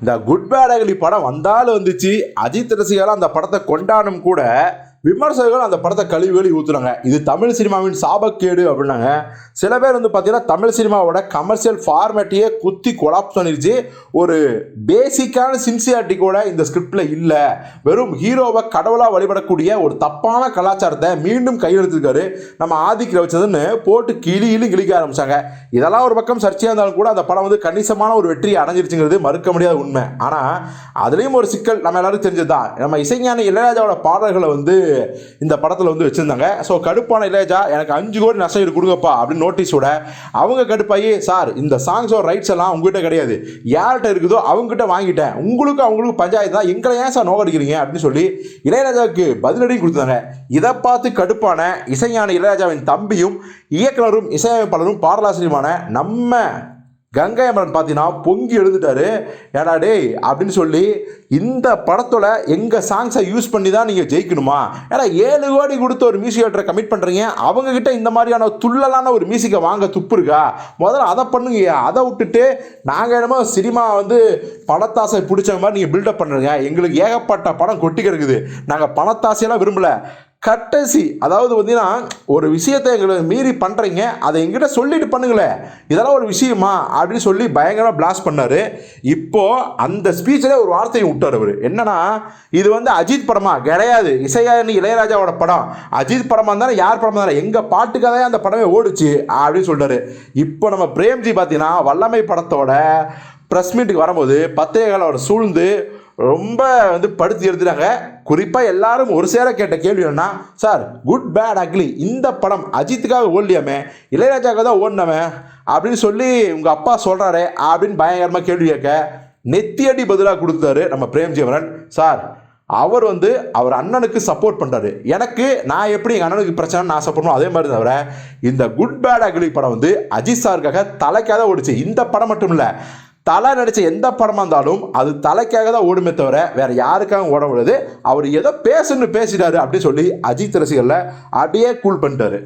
இந்த good bad அகலி படம் வந்தாலும் வந்துச்சு அஜித் ரசிகர்கள் அந்த படத்தை கொண்டாடும் கூட விமர்சகர்கள் அந்த படத்தை கழுவி ஊத்துறாங்க. இது தமிழ் சினிமாவின் சாபக்கேடு அப்படின்னாங்க. சில பேர் வந்து பார்த்தீங்கன்னா தமிழ் சினிமாவோட கமர்ஷியல் ஃபார்மேட்டையே குத்தி கொலாப்ஸ் பண்ணிருச்சு. ஒரு பேசிக்கான சின்சியாரிட்டி கூட இந்த ஸ்கிரிப்டில் இல்லை. வெறும் ஹீரோவை கடவுளாக வழிபடக்கூடிய ஒரு தப்பான கலாச்சாரத்தை மீண்டும் கையெழுத்திருக்காரு. நம்ம ஆதிக்கிற வச்சதுன்னு போட்டு கிளி கிளி கிழிக்க ஆரம்பிச்சாங்க. இதெல்லாம் ஒரு பக்கம் சர்ச்சையாக இருந்தாலும் கூட அந்த படம் வந்து கணிசமான ஒரு வெற்றியை அடைஞ்சிருச்சுங்கிறது மறுக்க முடியாத உண்மை. ஆனால் அதுலேயும் ஒரு சிக்கல் நம்ம எல்லாரும் தெரிஞ்சது தான் நம்ம இசைஞானி இளையராஜாவோட பாடல்களை வந்து இந்த படத்தில் வந்து வச்சுருந்தாங்க. ஸோ கடுப்பான இளையராஜா எனக்கு அஞ்சு கோடி நஷ்டம் இது கொடுங்கப்பா அப்படின்னு நோட்டீஸ் விட அவங்க கடுப்பாகி சார் இந்த சாங்ஸோட ரைட்ஸ் எல்லாம் உங்ககிட்ட கிடையாது. யார்கிட்ட இருக்குதோ அவங்ககிட்ட வாங்கிட்டேன். உங்களுக்கு அவங்களுக்கு பஞ்சாயத்து தான். எங்களை ஏன் சார் நோக்கடிக்கிறீங்க அப்படின்னு சொல்லி இளையராஜாவுக்கு பதிலடியும் கொடுத்தாங்க இதை பார்த்து கடுப்பான இசைஞான இளையராஜாவின் தம்பியும் இயக்குனரும் இசையமைப்பாளரும் பாடலாசிரியருமான நம்ம கங்கை அமரன் பார்த்தீங்கன்னா பொங்கி எழுந்துட்டாரு. ஏடா டேய் அப்படின்னு சொல்லி இந்த படத்தோட எங்கள் சாங்ஸை யூஸ் பண்ணி தான் நீங்கள் ஜெயிக்கணுமா? ஏன்னா ஏழு கோடி கொடுத்து ஒரு மியூசிக் டேரக்டரை கமிட் பண்ணுறீங்க அவங்கக்கிட்ட இந்த மாதிரியான துள்ளலான ஒரு மியூசிக்கை வாங்க துப்பு இருக்கா? முதல்ல அதை பண்ணுங்க. அதை விட்டுட்டு நாங்கள் என்னமோ சினிமா வந்து பணத்தாசை பிடிச்ச மாதிரி நீங்கள் பில்டப் பண்ணுறீங்க எங்களுக்கு ஏகப்பட்ட படம் கொட்டி கிடக்குது. நாங்கள் பணத்தாசையெல்லாம் விரும்பல. கட்டசி. அதாவது பார்த்தீங்கன்னா ஒரு விஷயத்தை எங்களை மீறி பண்ணுறீங்க அதை எங்கிட்ட சொல்லிட்டு பண்ணுங்களேன் இதெல்லாம் ஒரு விஷயமா? அப்படின்னு சொல்லி பயங்கரமாக பிளாஸ்ட் பண்ணார். இப்போது அந்த ஸ்பீச்சில் ஒரு வார்த்தையை விட்டார் அவர். என்னன்னா இது வந்து அஜித் படமா? கிடையாது. இசையாணி இளையராஜாவோட படம். அஜித் படமாக இருந்தாலும் யார் படமாக இருந்தாலும் எங்கள் பாட்டுக்காக அந்த படமே ஓடுச்சு அப்படின்னு சொல்லிட்டாரு. இப்போ நம்ம பிரேம்ஜி பார்த்தீங்கன்னா வல்லமை படத்தோட ப்ரெஸ் மீட்டுக்கு வரும்போது பத்திரிகைகள் சூழ்ந்து ரொம்ப வந்து படுத்தி எடுத்துட்டாங்க குறிப்பாக எல்லாரும் ஒரு சேர கேட்ட கேள்வி என்ன சார் குட் பேட் அக்லி இந்த படம் அஜித்துக்காக ஓடலையாமே? இளையராஜாவுக்கு தான் ஓடினவன் அப்படின்னு சொல்லி உங்கள் அப்பா சொல்கிறாரே அப்படின்னு பயங்கரமாக கேள்வி கேட்க நெத்தியடி பதிலாக கொடுத்தாரு நம்ம பிரேம்ஜீவரன் சார் அவர் வந்து அவர் அண்ணனுக்கு சப்போர்ட் பண்ணுறாரு எனக்கு நான் எப்படி எங்கள் அண்ணனுக்கு பிரச்சனை நான் சப்போர்ட் பண்ணுவோம் அதே மாதிரி தவிர இந்த குட் பேட் அக்லி படம் வந்து அஜித் சாருக்காக தலைக்காக ஓடிச்சு. இந்த படம் மட்டும் இல்லை தலை நடித்த எந்த படமாக இருந்தாலும் அது தலைக்காக தான் ஓடுமே தவிர வேற யாருக்காக ஓட விடாது அவர் ஏதோ பேசுன்னு பேசிட்டாரு அப்படின்னு சொல்லி அஜித் ரசிகர்ல அப்படியே கூல் பண்ணிட்டாரு.